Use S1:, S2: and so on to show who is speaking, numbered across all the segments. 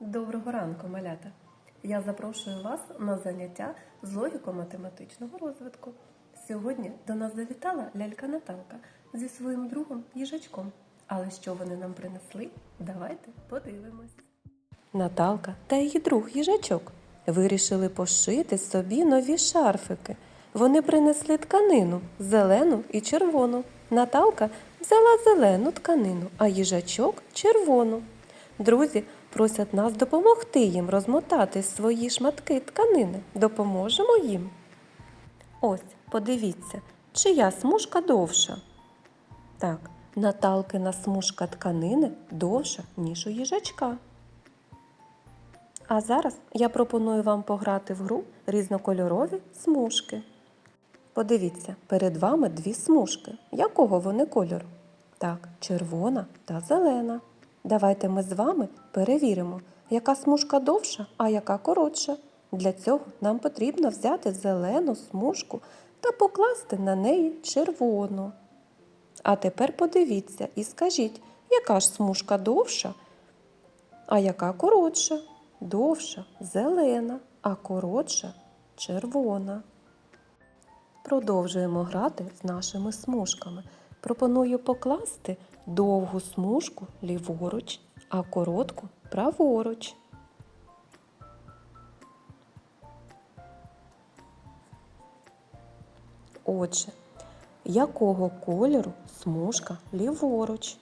S1: Доброго ранку, малята! Я запрошую вас на заняття з логіко-математичного розвитку. Сьогодні до нас завітала лялька Наталка зі своїм другом їжачком. Але що вони нам принесли? Давайте подивимось. Наталка та її друг їжачок вирішили пошити собі нові шарфики. Вони принесли тканину зелену і червону. Наталка взяла зелену тканину, а їжачок червону. Друзі просять нас допомогти їм розмотати свої шматки тканини. Допоможемо їм. Ось, подивіться, чия смужка довша. Так, Наталкина смужка тканини довша, ніж у їжачка. А зараз я пропоную вам пограти в гру різнокольорові смужки. Подивіться, перед вами дві смужки. Якого вони кольору? Так, червона та зелена. Давайте ми з вами перевіримо, яка смужка довша, а яка коротша. Для цього нам потрібно взяти зелену смужку та покласти на неї червону. А тепер подивіться і скажіть, яка ж смужка довша, а яка коротша? Довша зелена, а коротша червона. Продовжуємо грати з нашими смужками. Пропоную покласти довгу смужку ліворуч, а коротку праворуч. Отже, якого кольору смужка ліворуч?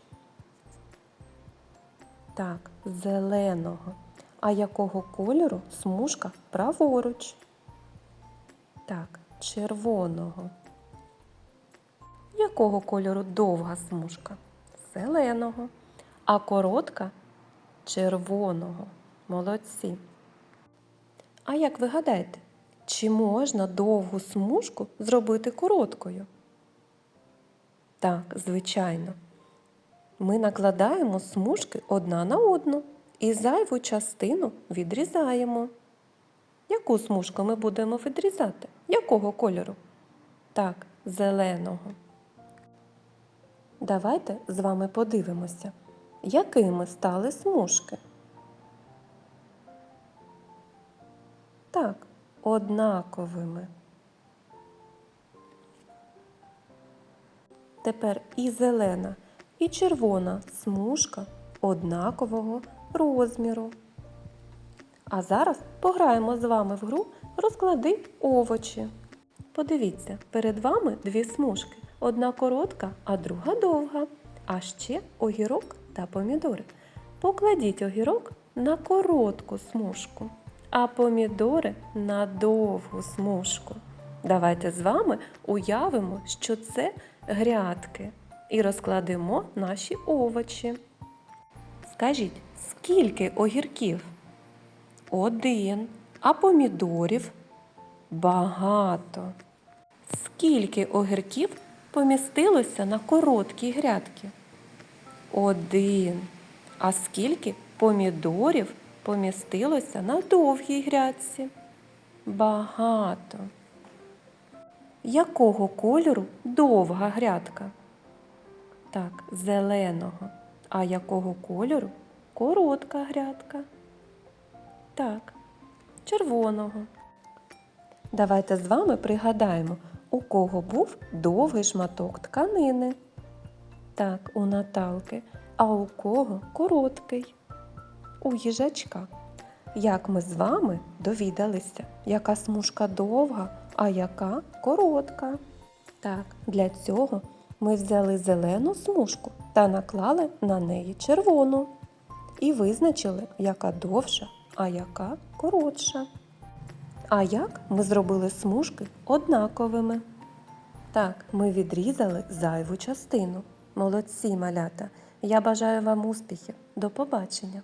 S1: Так, зеленого. А якого кольору смужка праворуч? Так, червоного. Якого кольору довга смужка? Зеленого. А коротка червоного. Молодці. А як ви гадаєте, чи можна довгу смужку зробити короткою? Так, звичайно. Ми накладаємо смужки одна на одну і зайву частину відрізаємо. Яку смужку ми будемо відрізати? Якого кольору? Так, зеленого. Давайте з вами подивимося, якими стали смужки. Так, однаковими. Тепер і зелена, і червона смужка однакового розміру. А зараз пограємо з вами в гру Розклади овочі. Подивіться, перед вами дві смужки. Одна коротка, а друга довга. А ще огірок та помідори. Покладіть огірок на коротку смужку, а помідори на довгу смужку. Давайте з вами уявимо, що це грядки, і розкладемо наші овочі. Скажіть, скільки огірків? Один. А помідорів? Багато. Скільки огірків помістилося на короткі грядки? Один. А скільки помідорів помістилося на довгій грядці? Багато. Якого кольору довга грядка? Так, зеленого. А якого кольору коротка грядка? Так, червоного. Давайте з вами пригадаємо, у кого був довгий шматок тканини. Так, у Наталки, а у кого короткий. У їжачка. Як ми з вами довідалися, яка смужка довга, а яка коротка. Так, для цього ми взяли зелену смужку та наклали на неї червону. І визначили, яка довша, а яка коротша. А як ми зробили смужки однаковими? Так, ми відрізали зайву частину. Молодці малята! Я бажаю вам успіхів. До побачення!